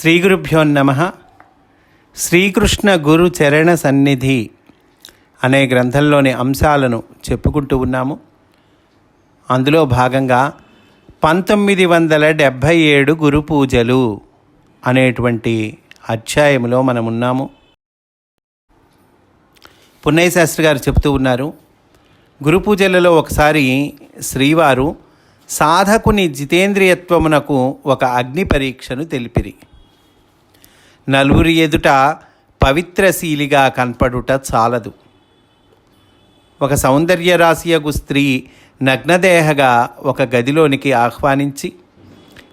శ్రీ గురుభ్యో నమ. శ్రీకృష్ణ గురు చరణ సన్నిధి అనే గ్రంథంలోని అంశాలను చెప్పుకుంటూ ఉన్నాము. అందులో భాగంగా పంతొమ్మిది వందల డెబ్భై ఏడు గురు పూజలు అనేటువంటి అధ్యాయంలో మనం ఉన్నాము. పున్నయ్య శాస్త్రి గారు చెప్తూ ఉన్నారు గురు పూజలలో ఒకసారి శ్రీవారు సాధకుని జితేంద్రియత్వమునకు ఒక అగ్ని పరీక్షను తెలిపిరి. నలుగురి ఎదుట పవిత్రశీలిగా కనపడుట చాలదు. ఒక సౌందర్య రాశియగు స్త్రీ నగ్నదేహగా ఒక గదిలోనికి ఆహ్వానించి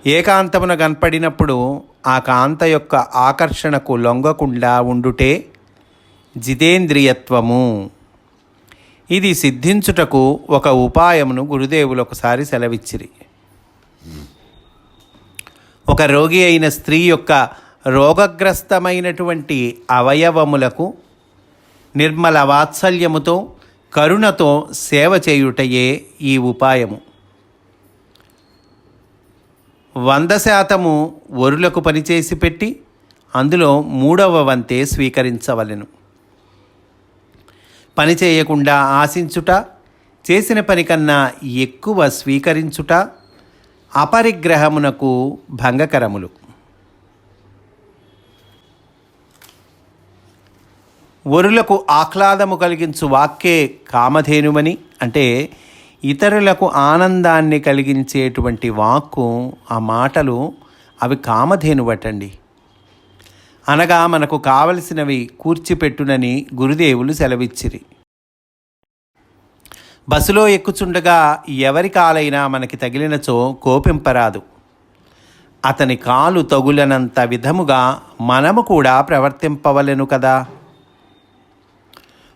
ఏకాంతమున కనపడినప్పుడు ఆ కాంత యొక్క ఆకర్షణకు లొంగకుండా ఉండుటే జితేంద్రియత్వము. ఇది సిద్ధించుటకు ఒక ఉపాయమును గురుదేవులు ఒకసారి సెలవిచ్చిరి. ఒక రోగి అయిన స్త్రీ యొక్క రోగగ్రస్తమైనటువంటి అవయవములకు నిర్మల వాత్సల్యముతో కరుణతో సేవ చేయుటయే ఈ ఉపాయము. వంద శాతము ఒరులకు పనిచేసి పెట్టి అందులో మూడవ వంతే స్వీకరించవలెను. పని చేయకుండా ఆశించుట చేసిన పని కన్నా ఎక్కువ స్వీకరించుట అపరిగ్రహమునకు భంగకరములు. వరులకు ఆహ్లాదము కలిగించు వాక్కే కామధేనుమని అంటే ఇతరులకు ఆనందాన్ని కలిగించేటువంటి వాక్కు ఆ మాటలు అవి కామధేనువటండి. అనగా మనకు కావలసినవి కూర్చిపెట్టునని గురుదేవులు సెలవిచ్చిరి. బస్సులో ఎక్కుచుండగా ఎవరి కాలైనా మనకి తగిలినచో కోపింపరాదు. అతని కాలు తగులనంత విధముగా మనము కూడా ప్రవర్తింపవలెను కదా?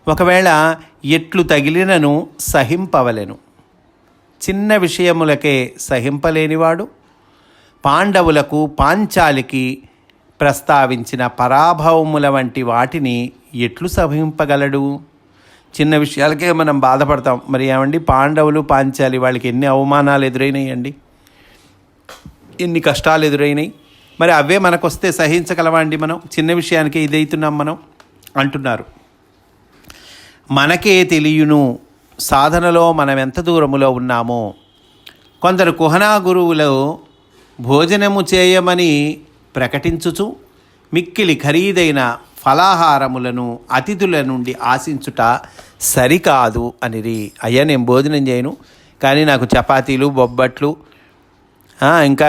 ఒకవేళ ఎట్లు తగిలినను సహింపవలెను. చిన్న విషయములకే సహింపలేనివాడు పాండవులకు పాంచాలికి ప్రస్తావించిన పరాభవముల వంటి వాటిని ఎట్లు సహింపగలడు? చిన్న విషయాలకే మనం బాధపడతాం. మరి ఏమండి? పాండవులు పాంచాలి వాళ్ళకి ఎన్ని అవమానాలు ఎదురైనాయండి? ఎన్ని కష్టాలు ఎదురైనాయి? మరి అవే మనకు వస్తే అండి మనం? చిన్న విషయానికి ఇదైతున్నాం మనం అంటున్నారు. మనకే తెలియను సాధనలో మనం ఎంత దూరములో ఉన్నామో. కొందరు కుహనా గురువులు భోజనము చేయమని ప్రకటించుచు మిక్కిలి ఖరీదైన ఫలాహారములను అతిథుల నుండి ఆశించుట సరికాదు అనిరి. అయ్యా నేను భోజనం చేయను కానీ నాకు చపాతీలు బొబ్బట్లు ఇంకా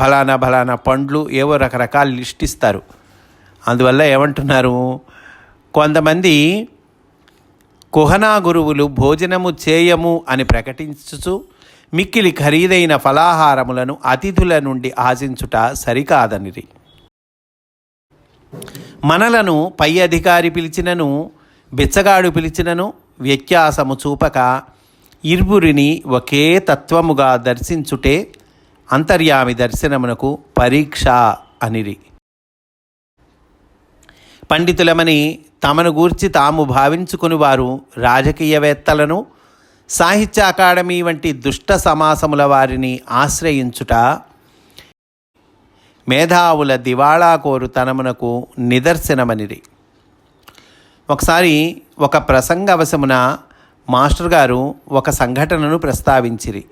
బలానా బలానా పండ్లు ఏవో రకరకాల లిస్ట్ ఇస్తారు. అందువల్ల ఏమంటున్నారు? కొంతమంది కుహనా గురువులు భోజనము చేయము అని ప్రకటించుచు మిక్కిలి ఖరీదైన ఫలాహారములను అతిథుల నుండి ఆశించుట సరికాదనిరి. మనలను పై అధికారి పిలిచినను బిచ్చగాడు పిలిచినను వ్యత్యాసము చూపక ఇర్బురిని ఒకే తత్వముగా దర్శించుటే అంతర్యామి దర్శనమునకు పరీక్ష అనిరి. పండితులమని తమను గూర్చి తాము భావించుకుని వారు రాజకీయవేత్తలను సాహిత్య అకాడమీ వంటి దుష్ట సమాసముల వారిని ఆశ్రయించుట మేధావుల దివాళా కోరుతనమునకు నిదర్శనమనిది ఒకసారి ఒక ప్రసంగవశమున మాస్టర్ గారు ఒక సంఘటనను ప్రస్తావించిరి.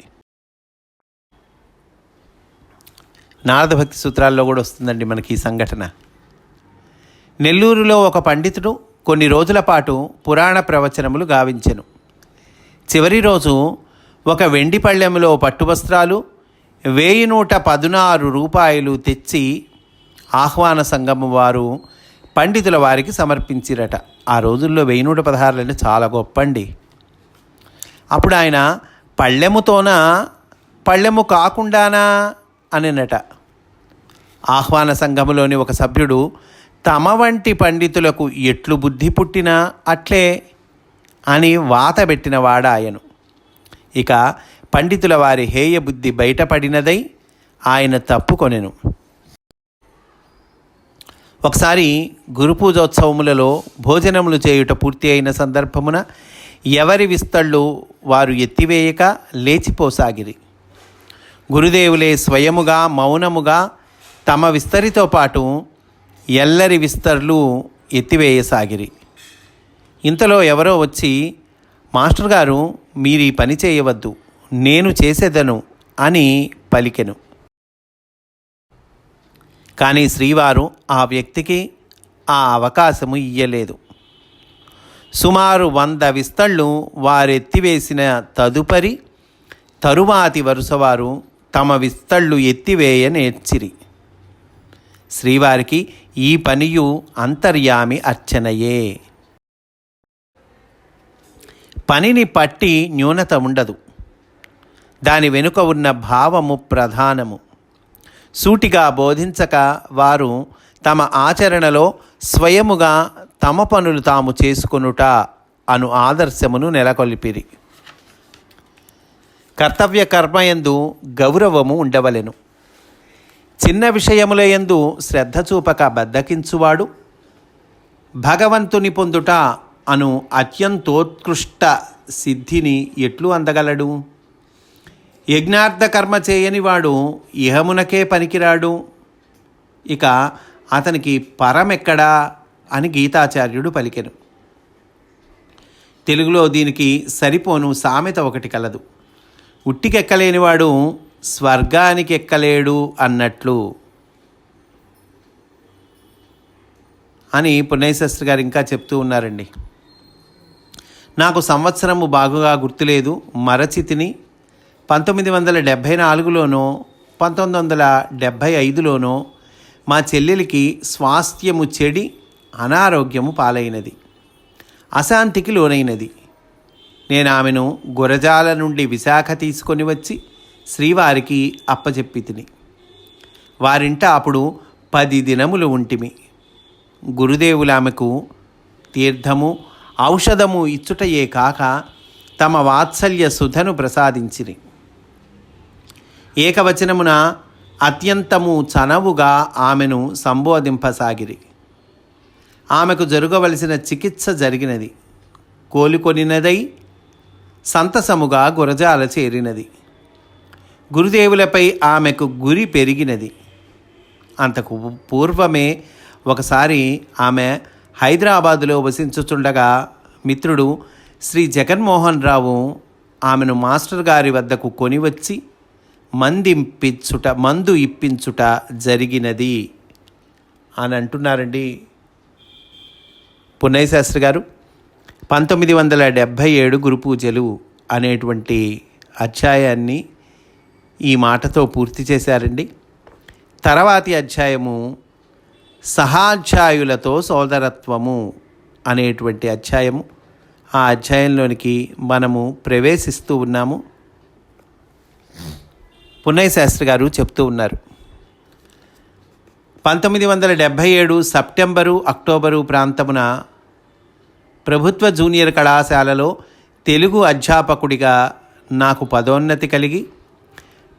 నారద భక్తి సూత్రాల్లో కూడా వస్తుందండి మనకి ఈ సంఘటన. నెల్లూరులో ఒక పండితుడు కొన్ని రోజుల పాటు పురాణ ప్రవచనములు గావించెను. చివరి రోజు ఒక వెండి పళ్ళెములో పట్టువస్త్రాలు వేయి నూట పదునారు రూపాయలు తెచ్చి ఆహ్వాన సంఘము వారు పండితుల వారికి సమర్పించిరట. ఆ రోజుల్లో వెయ్యి నూట పదహారులని చాలా గొప్పండి. అప్పుడు ఆయన పళ్ళెముతోన పళ్ళెము కాకుండానా అనినట. ఆహ్వాన సంఘములోని ఒక సభ్యుడు తమ వంటి పండితులకు ఎట్లు బుద్ధి పుట్టినా అట్లే అని వాత పెట్టినవాడాయను ఇక పండితుల వారి హేయ బుద్ధి బయటపడినదై ఆయన తప్పుకొనెను. ఒకసారి గురుపూజోత్సవములలో భోజనములు చేయుట పూర్తి అయిన సందర్భమున ఎవరి విస్తళ్ళు వారు ఎత్తివేయక లేచిపోసాగిరి. గురుదేవులే స్వయముగా మౌనముగా తమ విస్తరితో పాటు ఎల్లరి విస్తర్లు ఎత్తివేయసాగిరి. ఇంతలో ఎవరో వచ్చి మాస్టర్ గారు మీరు ఈ పని చేయవద్దు నేను చేసేదను అని పలికెను. కానీ శ్రీవారు ఆ వ్యక్తికి ఆ అవకాశము ఇయ్యలేదు. సుమారు వంద విస్తళ్ళు వారెత్తివేసిన తదుపరి తరువాతి వరుసవారు తమ విస్తళ్ళు ఎత్తివేయ నేర్చిరి. శ్రీవారికి ఈ పనియు అంతర్యామి అర్చనయే. పనిని పట్టి న్యూనత ఉండదు. దాని వెనుక ఉన్న భావము ప్రధానము. సూటిగా బోధించక వారు తమ ఆచరణలో స్వయముగా తమ పనులు తాము చేసుకొనుట అను ఆదర్శమును నెలకొల్పిరి. కర్తవ్య కర్మయందు గౌరవము ఉండవలెను. చిన్న విషయములయందు శ్రద్ధ చూపక బద్దకించువాడు. భగవంతుని పొందుట అను అత్యంతోత్కృష్ట సిద్ధిని ఎట్లు అందగలడు? యజ్ఞార్థ కర్మ చేయని వాడు ఇహమునకే పనికిరాడు. ఇక అతనికి పరమెక్కడా అని గీతాచార్యుడు పలికెను. తెలుగులో దీనికి సరిపోను సామెత ఒకటి కలదు. ఉట్టికెక్కలేనివాడు స్వర్గానికి ఎక్కలేడు అన్నట్లు. అని పుణ్యశాస్త్రి గారు ఇంకా చెప్తూ ఉన్నారండి. నాకు సంవత్సరము బాగుగా గుర్తులేదు మరచితిని. పంతొమ్మిది వందల డెబ్భై నాలుగులోనో పంతొమ్మిది వందల డెబ్భై ఐదులోనో మా చెల్లెలికి స్వాస్థ్యము చెడి అనారోగ్యము పాలైనది. అశాంతికి లోనైనది. నేను ఆమెను గురజాల నుండి విశాఖ తీసుకొని వచ్చి శ్రీవారికి అప్పచెప్పి తిని. వారింట అప్పుడు పది దినములు ఉంటిమి. గురుదేవులు ఆమెకు తీర్థము ఔషధము ఇచ్చుటయే కాక తమ వాత్సల్య సుధను ప్రసాదించిరి. ఏకవచనమున అత్యంతము చనవుగా ఆమెను సంబోధింపసాగిరి. ఆమెకు జరగవలసిన చికిత్స జరిగినది. కోలుకొనినదై సంతసముగా గురజాల చేరినది. గురుదేవులపై ఆమెకు గురి పెరిగినది. అంతకు పూర్వమే ఒకసారి ఆమె హైదరాబాదులో వసించుచుండగా మిత్రుడు శ్రీ జగన్మోహన్ రావు ఆమెను మాస్టర్ గారి వద్దకు కొనివచ్చి మందింపించుట మందు ఇప్పించుట జరిగినది అని అంటున్నారండి పున్నయ్య శాస్త్రి గారు. పంతొమ్మిది వందల డెబ్భై ఏడు గురు పూజలు అనేటువంటి అధ్యాయాన్ని ఈ మాటతో పూర్తి చేశారండి. తర్వాతి అధ్యాయము సహాధ్యాయులతో సోదరత్వము అనేటువంటి అధ్యాయము. ఆ అధ్యాయంలోనికి మనము ప్రవేశిస్తూ ఉన్నాము. పున్నయ్య శాస్త్రి గారు చెప్తూ ఉన్నారు. పంతొమ్మిది వందల డెబ్భై ఏడు సెప్టెంబరు అక్టోబరు ప్రాంతమున ప్రభుత్వ జూనియర్ కళాశాలలో తెలుగు అధ్యాపకుడిగా నాకు పదోన్నతి కలిగి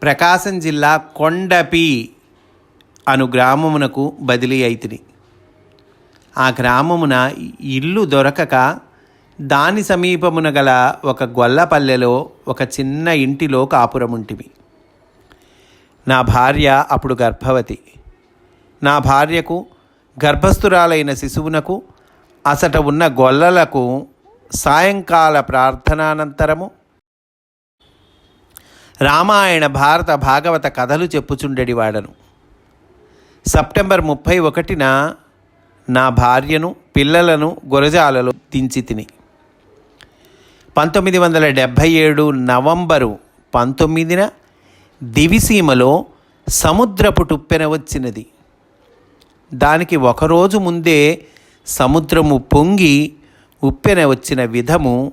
ప్రకాశం జిల్లా కొండపి అను గ్రామమునకు బదిలీ అయితిని. ఆ గ్రామమున ఇల్లు దొరకక దాని సమీపమున గల ఒక గొల్లపల్లెలో ఒక చిన్న ఇంటిలో కాపురముంటివి నా భార్య అప్పుడు గర్భవతి. నా భార్యకు గర్భస్థురాలైన శిశువునకు అసట ఉన్న గొల్లలకు సాయంకాల ప్రార్థనానంతరము రామాయణ భారత భాగవత కథలు చెప్పుచుండెడివాడను. సెప్టెంబర్ ముప్పై ఒకటిన నా భార్యను పిల్లలను గురజాలలో దించి తిని. పంతొమ్మిది వందల డెబ్భై ఏడు నవంబరు పంతొమ్మిదిన దివిసీమలో సముద్రపు టుప్పెన వచ్చినది. దానికి ఒకరోజు ముందే సముద్రము పొంగి ఉప్పెన వచ్చిన విధము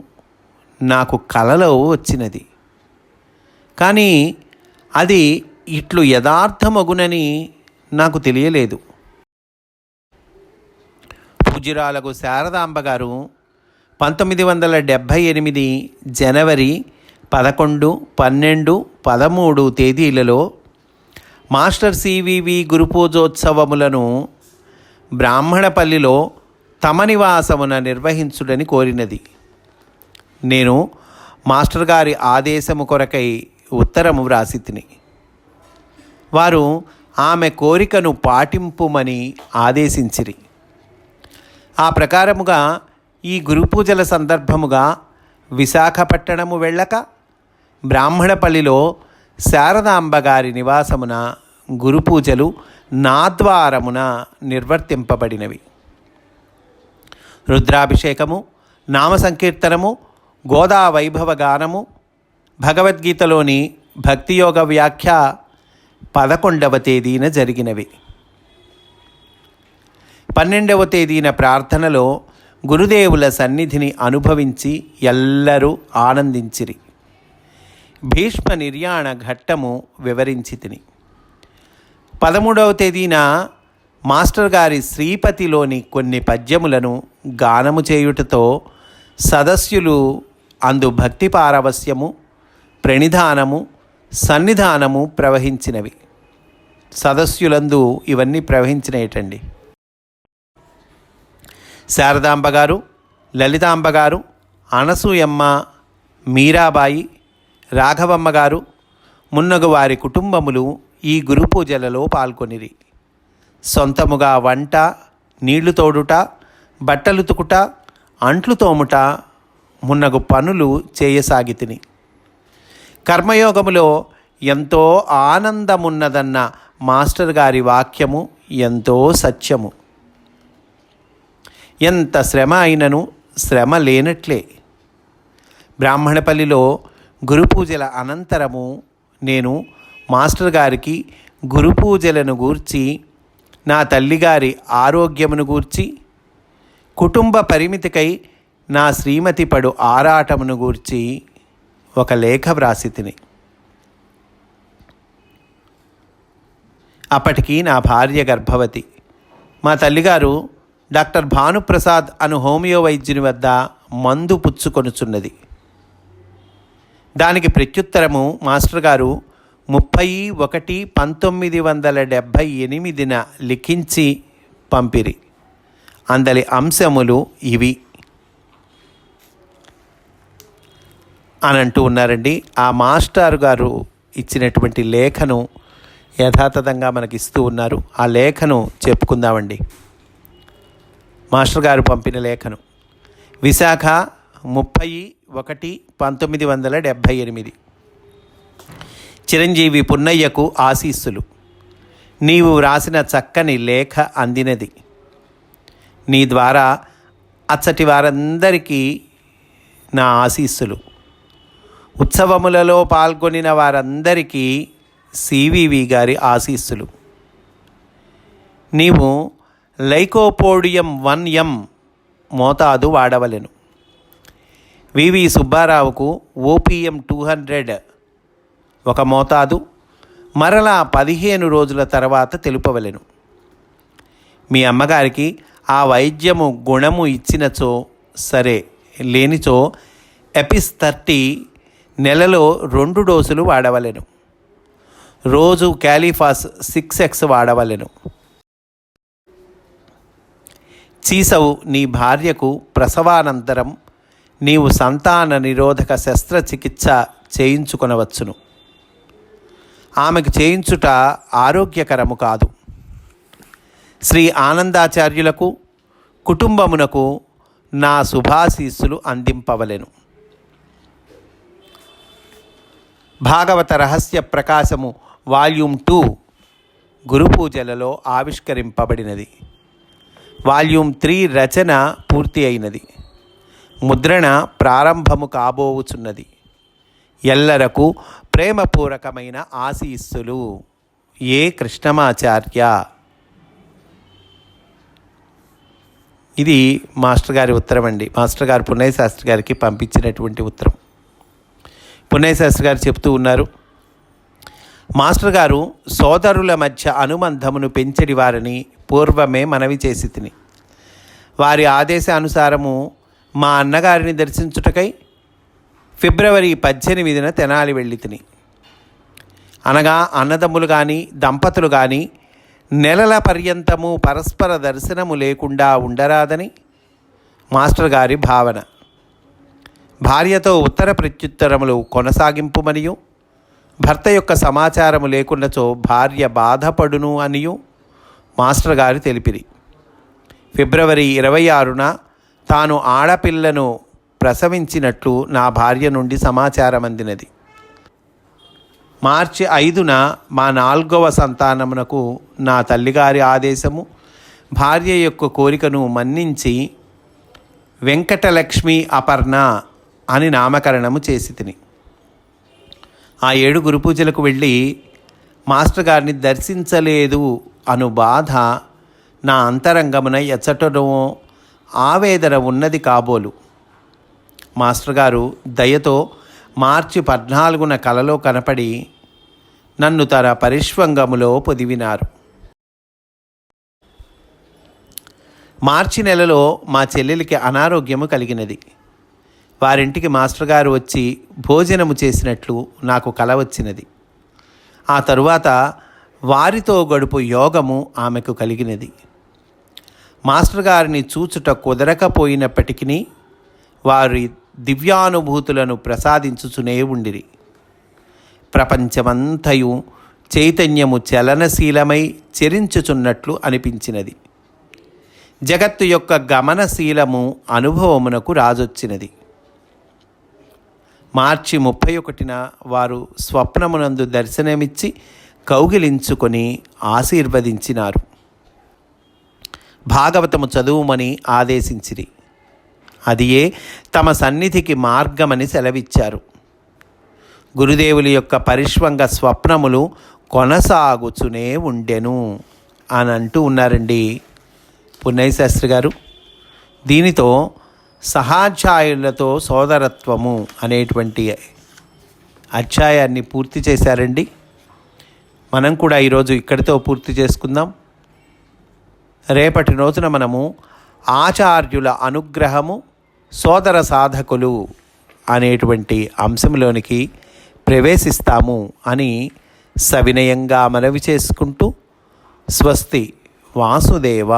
నాకు కలలో వచ్చినది. కానీ అది ఇట్లు యథార్థమగునని నాకు తెలియలేదు. పూజ్యురాలకు శారదాంబ గారు పంతొమ్మిది వందల డెబ్భై ఎనిమిది జనవరి పదకొండు పన్నెండు పదమూడు తేదీలలో మాస్టర్ సివివి గురుపూజోత్సవములను బ్రాహ్మణపల్లిలో తమ నివాసమున నిర్వహించుడని కోరినది. నేను మాస్టర్ గారి ఆదేశము కొరకై ఉత్తరము వ్రాసి తిని వారు ఆమె కోరికను పాటింపుమని ఆదేశించిరి. ఆ ప్రకారముగా ఈ గురుపూజల సందర్భముగా విశాఖపట్టణము వెళ్ళక బ్రాహ్మణపల్లిలో శారదాంబ గారి నివాసమున గురుపూజలు నాద్వారమున నిర్వర్తింపబడినవి. రుద్రాభిషేకము నామ సంకీర్తనము గోదావైభవ గానము భగవద్గీతలోని భక్తియోగ వ్యాఖ్య పదకొండవ తేదీన జరిగినవి. పన్నెండవ తేదీన ప్రార్థనలో గురుదేవుల సన్నిధిని అనుభవించి ఎల్లరూ ఆనందించిరి. భీష్మ నిర్యాణ ఘట్టము వివరించి తిని. పదమూడవ తేదీన మాస్టర్ గారి శ్రీపతిలోని కొన్ని పద్యములను గానము చేయుటతో సదస్యులు అందు భక్తి పారవస్యము ప్రణిధానము సన్నిధానము ప్రవహించినవి. సదస్సులందు ఇవన్నీ ప్రవహించినవిటండి శారదాంబ గారు లలితాంబ గారు అనసూయమ్మ మీరాబాయి రాఘవమ్మ గారు మున్నగు వారి కుటుంబములు ఈ గురు పూజలలో పాల్గొనిరి. సొంతముగా వంట నీళ్ళు తోడుట బట్టలుతుకుట అంట్లు తోముట మున్నగు పనులు చేయసాగితిని. కర్మయోగములో ఎంతో ఆనందమున్నదన్న మాస్టర్ గారి వాక్యము ఎంతో సత్యము. ఎంత శ్రమ అయినను శ్రమ లేనట్లే. బ్రాహ్మణపల్లిలో గురుపూజల అనంతరము నేను మాస్టర్ గారికి గురుపూజలను గూర్చి నా తల్లిగారి ఆరోగ్యమును గూర్చి కుటుంబ పరిమితికై నా శ్రీమతి పడు ఆరాటమును గూర్చి ఒక లేఖ వ్రాసి తిని. అప్పటికి నా భార్య గర్భవతి. మా తల్లిగారు డాక్టర్ భానుప్రసాద్ అను హోమియో వైద్యుని వద్ద మందు పుచ్చుకొనుచున్నది. దానికి ప్రత్యుత్తరము మాస్టర్ గారు ముప్పై ఒకటి పంతొమ్మిది వందల డెబ్భై ఎనిమిదిన లిఖించి పంపిరి. అందలి అంశములు ఇవి. అని అంటూ ఉన్నారండి. ఆ మాస్టారు గారు ఇచ్చినటువంటి లేఖను యథాతథంగా మనకి ఇస్తూ ఉన్నారు. ఆ లేఖను చెప్పుకుందామండి. మాస్టర్ గారు పంపిన లేఖను. విశాఖ ముప్పై ఒకటి పంతొమ్మిది వందల డెబ్భై ఎనిమిది. చిరంజీవి పున్నయ్యకు ఆశీస్సులు. నీవు వ్రాసిన చక్కని లేఖ అందినది. నీ ద్వారా అచ్చటి వారందరికీ నా ఆశీస్సులు. ఉత్సవములలో పాల్గొనిన వారందరికీ సివివి గారి ఆశీస్సులు. నీవు లైకోపోడియం వన్ ఎం మోతాదు వాడవలెను. వివి సుబ్బారావుకు ఓపీఎం టూ హండ్రెడ్ ఒక మోతాదు మరలా పదిహేను రోజుల తర్వాత తెలుపవలెను. మీ అమ్మగారికి ఆ వైద్యము గుణము ఇచ్చినచో సరే లేనిచో ఎపిస్ థర్టీ నెలలో రెండు డోసులు వాడవలెను. రోజు క్యాలిఫాస్ సిక్స్ ఎక్స్ వాడవలెను. చీసవు నీ భార్యకు ప్రసవానంతరం నీవు సంతాన నిరోధక శస్త్రచికిత్స చేయించుకొనవచ్చును. ఆమెకు చేయించుట ఆరోగ్యకరము కాదు. శ్రీ ఆనందాచార్యులకు కుటుంబమునకు నా శుభాశీస్సులు అందింపవలెను. భాగవత రహస్య ప్రకాశము వాల్యూమ్ టూ గురు పూజలలో ఆవిష్కరింపబడినది. వాల్యూమ్ త్రీ రచన పూర్తి అయినది. ముద్రణ ప్రారంభము కాబోవుచున్నది. ఎల్లరకు ప్రేమపూర్వకమైన ఆశీస్సులు. ఏ కృష్ణమాచార్య? ఇది మాస్టర్ గారి ఉత్తరం అండి. మాస్టర్ గారు పున్నయ్య శాస్త్రి గారికి పంపించినటువంటి ఉత్తరం. పున్నయ్య శాస్త్రి గారు చెప్తూ ఉన్నారు. మాస్టర్ గారు సోదరుల మధ్య అనుబంధమును పెంచడి వారని పూర్వమే మనవి చేసి తిని. వారి ఆదేశానుసారము మా అన్నగారిని దర్శించుటకై ఫిబ్రవరి పద్దెనిమిదిన తెనాలి వెళ్ళి తిని. అనగా అన్నదమ్ములు కానీ దంపతులు కానీ నెలల పర్యంతము పరస్పర దర్శనము లేకుండా ఉండరాదని మాస్టర్ గారి భావన. భార్యతో ఉత్తర ప్రత్యుత్తరములు కొనసాగింపుమనియు భర్త యొక్క సమాచారము లేకున్నచో భార్య బాధపడును అనియు మాస్టర్ గారు తెలిపిరి. ఫిబ్రవరి ఇరవై ఆరున తాను ఆడపిల్లను ప్రసవించినట్లు నా భార్య నుండి సమాచారం అందినది మార్చి ఐదున మా నాలుగవ సంతానమునకు నా తల్లిగారి ఆదేశము భార్య యొక్క కోరికను మన్నించి వెంకటలక్ష్మి అపర్ణ అని నామకరణము చేసి తిని. ఆ ఏడు గురు పూజలకు వెళ్ళి మాస్టర్ గారిని దర్శించలేదు అను బాధ నా అంతరంగమున ఎచ్చటనో ఆవేదన ఉన్నది కాబోలు. మాస్టర్ గారు దయతో మార్చి పద్నాలుగున కలలో కనపడి నన్ను తన పరిష్వంగములో పొదివినారు. మార్చి నెలలో మా చెల్లెలికి అనారోగ్యము కలిగినది. వారింటికి మాస్టర్ గారు వచ్చి భోజనము చేసినట్లు నాకు కల వచ్చినది. ఆ తరువాత వారితో గడుపు యోగము ఆమెకు కలిగినది. మాస్టర్ గారిని చూచుట కుదరకపోయినప్పటికీ వారి దివ్యానుభూతులను ప్రసాదించుచునే ఉండిరి. ప్రపంచమంతయు చైతన్యము చలనశీలమై చెరించుచున్నట్లు అనిపించినది. జగత్తు యొక్క గమనశీలము అనుభవమునకు రాజొచ్చినది. మార్చి ముప్పై ఒకటిన వారు స్వప్నమునందు దర్శనమిచ్చి కౌగిలించుకొని ఆశీర్వదించినారు. భాగవతము చదువుమని ఆదేశించిరి. అదియే తమ సన్నిధికి మార్గమని సెలవిచ్చారు. గురుదేవుల యొక్క పరిష్వంగ స్వప్నములు కొనసాగుచునే ఉండెను అని అంటూ ఉన్నారండి. పున్నయ్య శాస్త్రి గారు దీనితో సహాధ్యాయులతో సోదరత్వము అనేటువంటి అధ్యాయాన్ని పూర్తి చేశారండి. మనం కూడా ఈరోజు ఇక్కడితో పూర్తి చేసుకుందాం. రేపటి రోజున మనము ఆచార్యుల అనుగ్రహము సోదర సాధకులు అనేటువంటి అంశంలోనికి ప్రవేశిస్తాము అని సవినయంగా మనవి చేసుకుంటూ స్వస్తి వాసుదేవ.